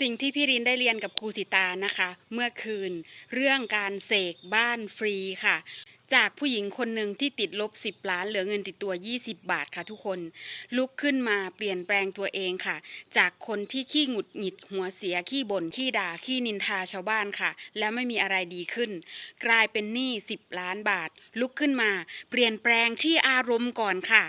สิ่งที่พี่รินได้เรียนกับครูสิตานะคะ เมื่อคืน เรื่องการเสกบ้านฟรีค่ะ จากผู้หญิงคนหนึ่งที่ติดลบ 10 ล้านเหลือเงินติดตัว 20 บาทค่ะทุกคน ลุกขึ้นมาเปลี่ยนแปลงตัวเองค่ะ จากคนที่ขี้หงุดหงิดหัวเสียขี้บ่นขี้ด่าขี้นินทาชาวบ้านค่ะ แล้วไม่มีอะไรดีขึ้น กลายเป็นหนี้ 10 ล้านบาท ลุกขึ้นมา เปลี่ยนแปลงที่อารมณ์ก่อนค่ะ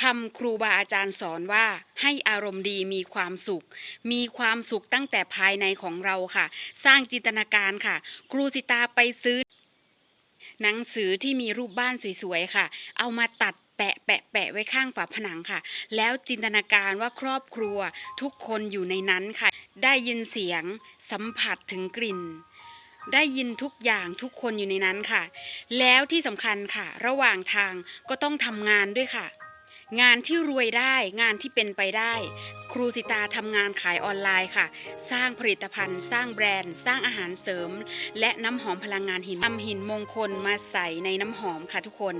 คำครูบาอาจารย์สอนว่าให้อารมณ์ดีมีความสุข มีความสุขตั้งแต่ภายในของเราค่ะ สร้างจินตนาการค่ะ ครูสิตาไปซื้อ หนังสือที่มีรูปบ้านสวยๆค่ะ เอามาตัดแปะแปะแปะไว้ข้างฝาผนังค่ะ แล้วจินตนาการว่าครอบครัวทุกคนอยู่ในนั้นค่ะ ได้ยินเสียงสัมผัสถึงกลิ่นได้ยินทุกอย่างทุกคนอยู่ในนั้นค่ะ แล้วที่สำคัญค่ะ ระหว่างทางก็ต้องทำงานด้วยค่ะ งานที่รวยได้งานที่เป็นไปได้ ครูสิตาทำงานขายออนไลน์ค่ะ สร้างผลิตภัณฑ์ สร้างแบรนด์ สร้างอาหารเสริม และน้ำหอมพลังงานหินนำหินมงคลมาใส่ในน้ำหอมค่ะทุกคน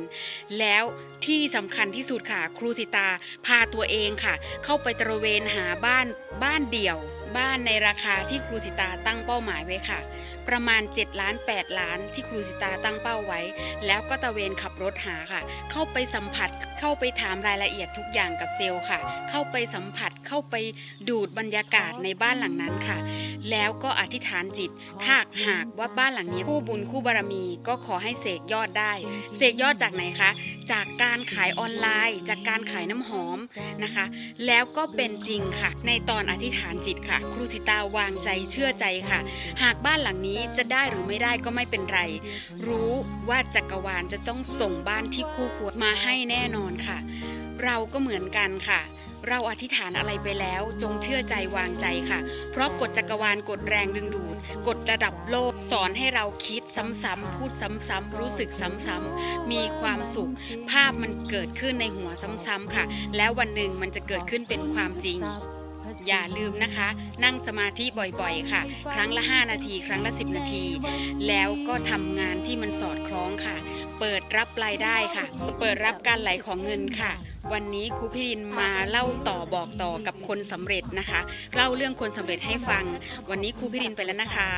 แล้วที่สำคัญที่สุดค่ะ ครูสิตาพาตัวเองค่ะ เข้าไปตระเวนหาบ้านบ้านเดี่ยว บ้านในราคาที่ครูสิตาตั้งเป้าหมายไว้ค่ะ ประมาณ 7 ล้าน 8 ล้านที่ครูสิตาตั้งเป้าไว้ แล้วก็ตะเวนขับรถหาค่ะ เข้าไปสัมผัสเข้าไปถามรายละเอียดทุกอย่างกับเซลล์ค่ะ เข้าไปสัมผัสเข้าไปดูดบรรยากาศในบ้านหลังนั้นค่ะ แล้วก็อธิษฐานจิตถ้าหากว่าบ้านหลังนี้คู่บุญคู่บารมีก็ขอให้เสกยอดได้ เสกยอดจากไหนคะ จากการขายออนไลน์ จากการขายน้ำหอมนะคะ แล้วก็เป็นจริงค่ะ ในตอนอธิษฐานจิตค่ะครูสิตาวางใจเชื่อใจค่ะ หากบ้านหลังนี้จะได้หรือไม่ได้ก็ไม่เป็นไร รู้ว่าจักรวาลจะต้องส่งบ้านที่คู่ควรมาให้แน่นอนค่ะ เราก็เหมือนกันค่ะเราอธิษฐานอะไรไปแล้วจงเชื่อใจวางใจค่ะ เพราะกฎจักรวาลกฎแรงดึงดูดกฎระดับโลกสอนให้เราคิดซ้ำๆพูดซ้ำๆรู้สึกซ้ำๆมีความสุข ภาพมันเกิดขึ้นในหัวซ้ำๆค่ะ แล้ววันหนึ่งมันจะเกิดขึ้นเป็นความจริง อย่าลืมนะคะ นั่งสมาธิบ่อยๆ ค่ะ ครั้งละ 5 นาที ครั้งละ 10 นาที แล้วก็ทำงานที่มันสอดคล้องค่ะ เปิดรับรายได้ค่ะ เปิดรับการไหลของเงินค่ะ วันนี้ครูพิรินมาเล่าต่อบอกต่อกับคนสำเร็จนะคะ เล่าเรื่องคนสำเร็จให้ฟัง วันนี้ครูพิรินไปแล้วนะคะ